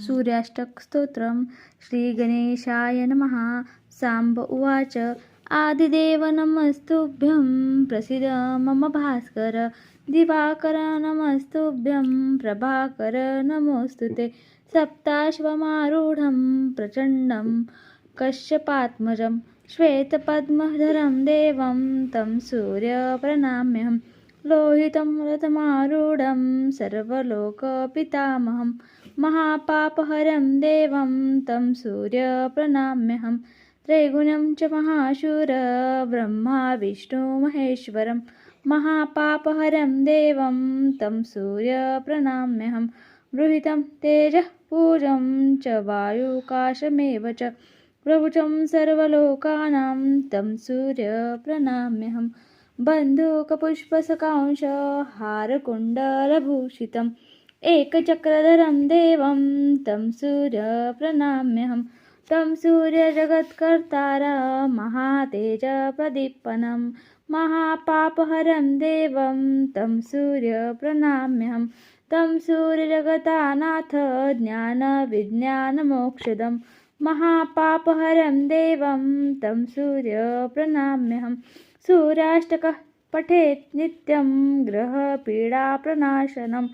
सूर्याष्टकस्तोत्रं श्रीगणेशाय नमः। साम्ब उवाच। आदिदेव नमस्तुभ्यं। प्रसीद मम भास्कर। दिवाकर नमस्तुभ्यं। प्रभाकर नमोऽस्तु ते। सप्ताश्वमारूढं प्रचण्डं कश्यपात्मजं। श्वेतपद्मधरं देवं। तं सूर्यप्रणम्यहं लोहितं रथमारूढं सर्वलोकपितामहं, महापापहरं देवं तं सूर्यप्रणम्यहं, त्रैगुणं च महाशूर ब्रह्मा विष्णुमहेश्वरं महापापहरं देवं तं सूर्यप्रणम्यहं, गृहीतं तेजः पूजं च वायुकाशमेव च प्रभुचं सर्वलोकानां तं सूर्यप्रणम्यहं। बन्धुकपुष्पसकांश हारकुण्डलभूषितम्, एकचक्रधरं देवं, तं सूर्यप्रणम्यहं, तं सूर्यजगत्कर्तार, महातेजप्रदीपनं, महापापहरं देवं, तं सूर्यप्रणम्यहं, तं सूर्यजगतानाथ ज्ञानविज्ञानमोक्षदं महापापहरं देवं तं सूर्यप्रणम्यहं। सूर्याष्टकः पठेत् नित्यं ग्रहपीडाप्रणाशनम्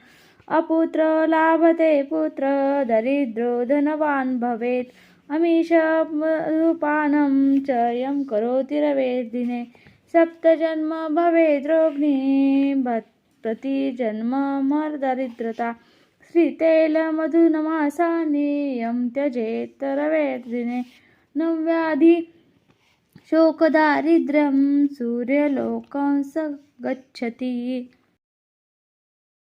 अपुत्र लाभते पुत्र, दरिद्रो धनवान् भवेत्। अमीशपानं च यं करोति रवेर्दिने सप्तजन्म भवेद् रोग्नि प्रतिजन्ममर्दरिद्रता श्रीतैलमधुनमासानेयं त्यजेत्तरवेर्जिने नव्याधि शोकदारिद्र्यं सूर्यलोकं स गच्छति।